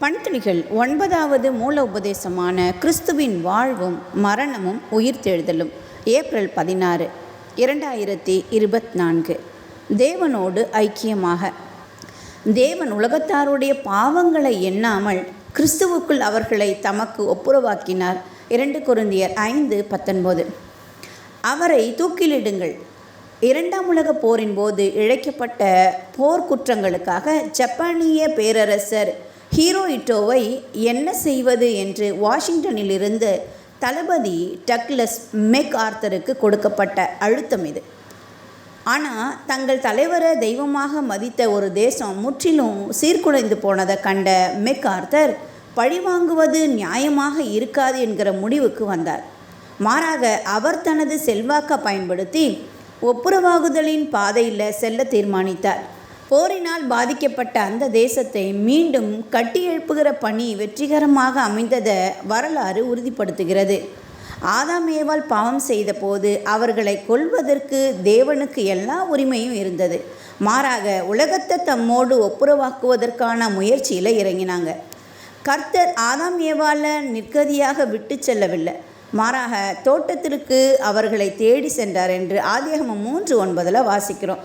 பண்துணிகள் ஒன்பதாவது மூல உபதேசமான கிறிஸ்துவின் வாழ்வும் மரணமும் உயிர்த்தெழுதலும். ஏப்ரல் பதினாறு இரண்டாயிரத்தி இருபத்தி நான்கு தேவனோடு ஐக்கியமாக. தேவன் உலகத்தாருடைய பாவங்களை எண்ணாமல் கிறிஸ்துவுக்குள் அவர்களை தமக்கு ஒப்புரவாக்கினார். இரண்டு குருந்தியர் ஐந்து பத்தொன்பது. அவரை தூக்கிலிடுங்கள். இரண்டாம் உலகப் போரின் போது இழைக்கப்பட்ட போர்க்குற்றங்களுக்காக ஜப்பானிய பேரரசர் ஹீரோயிட்டோவை என்ன செய்வது என்று வாஷிங்டனிலிருந்து தளபதி டக்லஸ் மெக் ஆர்த்தருக்கு கொடுக்கப்பட்ட அழுத்தம் இது. ஆனால் தங்கள் தலைவரை தெய்வமாக மதித்த ஒரு தேசம் முற்றிலும் சீர்குலைந்து போனதை கண்ட மெக் ஆர்த்தர் பழிவாங்குவது நியாயமாக இருக்காது என்கிற முடிவுக்கு வந்தார். மாறாக அவர் தனது செல்வாக்கை பயன்படுத்தி ஒப்புரவாகுதலின் பாதையில் செல்ல தீர்மானித்தார். போரினால் பாதிக்கப்பட்ட அந்த தேசத்தை மீண்டும் கட்டியெழுப்புகிற பணி வெற்றிகரமாக அமைந்ததை வரலாறு உறுதிப்படுத்துகிறது. ஆதாம் ஏவால் பாவம் செய்தபோது அவர்களை கொல்வதற்கு தேவனுக்கு எல்லா உரிமையும் இருந்தது. மாறாக உலகத்தை தம்மோடு ஒப்புரவாக்குவதற்கான முயற்சியில் இறங்கினாங்க. கர்த்தர் ஆதாம் ஏவால நிற்கதியாக விட்டு செல்லவில்லை. மாறாக தோட்டத்திற்கு அவர்களை தேடி சென்றார் என்று ஆதியாகமம் மூன்று ஒன்பதில் வாசிக்கிறோம்.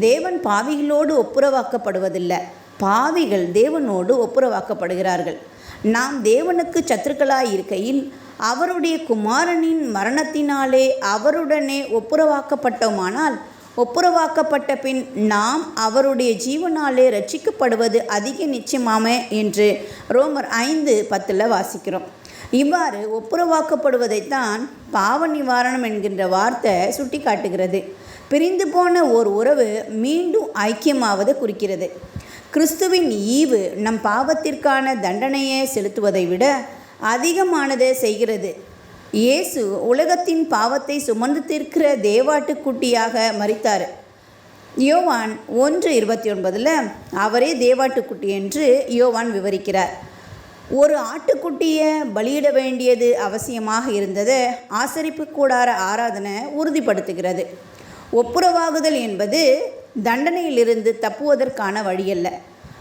தேவன் பாவிகளோடு ஒப்புரவாக்கப்படுவதில்லை. பாவிகள் தேவனோடு ஒப்புரவாக்கப்படுகிறார்கள். நாம் தேவனுக்கு சத்துருக்களாய் இருக்கையில் அவருடைய குமாரனின் மரணத்தினாலே அவருடனே ஒப்புரவாக்கப்பட்டோமானால் ஒப்புரவாக்கப்பட்ட பின் நாம் அவருடைய ஜீவனாலே ரட்சிக்கப்படுவது அதிக நிச்சயமாமே என்று ரோமர் ஐந்து பத்தில் வாசிக்கிறோம். இவ்வாறு ஒப்புரவாக்கப்படுவதைத்தான் பாவ நிவாரணம் என்கின்ற வார்த்தை சுட்டி காட்டுகிறது பிரிந்து போன ஓர் உறவு மீண்டும் ஐக்கியமாவது குறிக்கிறது. கிறிஸ்துவின் ஈவு நம் பாவத்திற்கான தண்டனையை செலுத்துவதை விட அதிகமானதை செய்கிறது. இயேசு உலகத்தின் பாவத்தை சுமந்து தீர்க்கிற தேவாட்டுக்குட்டியாக மறித்தார் யோவான் ஒன்று இருபத்தி ஒன்பதில் அவரே தேவாட்டுக்குட்டி என்று யோவான் விவரிக்கிறார். ஒரு ஆட்டுக்குட்டியை பலியிட வேண்டியது அவசியமாக இருந்ததை. ஆசரிப்பு கூடார ஆராதனை உறுதிப்படுத்துகிறது. ஒப்புரவாகுதல் என்பது தண்டனையிலிருந்து தப்புவதற்கான வழியல்ல.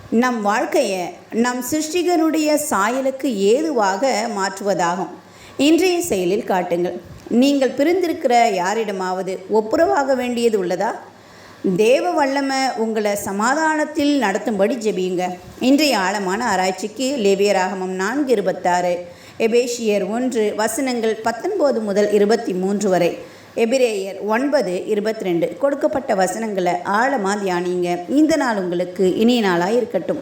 நம் வாழ்க்கையை நம் சிருஷ்டிகனுடைய சாயலுக்கு ஏதுவாக மாற்றுவதாகும். இன்றைய செயலில் காட்டுங்கள். நீங்கள் பிரிந்திருக்கிற யாரிடமாவது ஒப்புரவாக வேண்டியது உள்ளதா? தேவ வல்லமை உங்களை சமாதானத்தில் நடத்தும்படி ஜெபியுங்க. இன்றைய ஆழமான ஆராய்ச்சிக்கு லேவியராகமம் நான்கு இருபத்தாறு எபேஷியர் ஒன்று வசனங்கள் பத்தொன்பது முதல் இருபத்தி மூன்று வரை. எபிரேயர் ஒன்பது இருபத்தி ரெண்டு கொடுக்கப்பட்ட வசனங்களை ஆழமாக தியானிங்க இந்த நாள் உங்களுக்கு இனிய நாளாக இருக்கட்டும்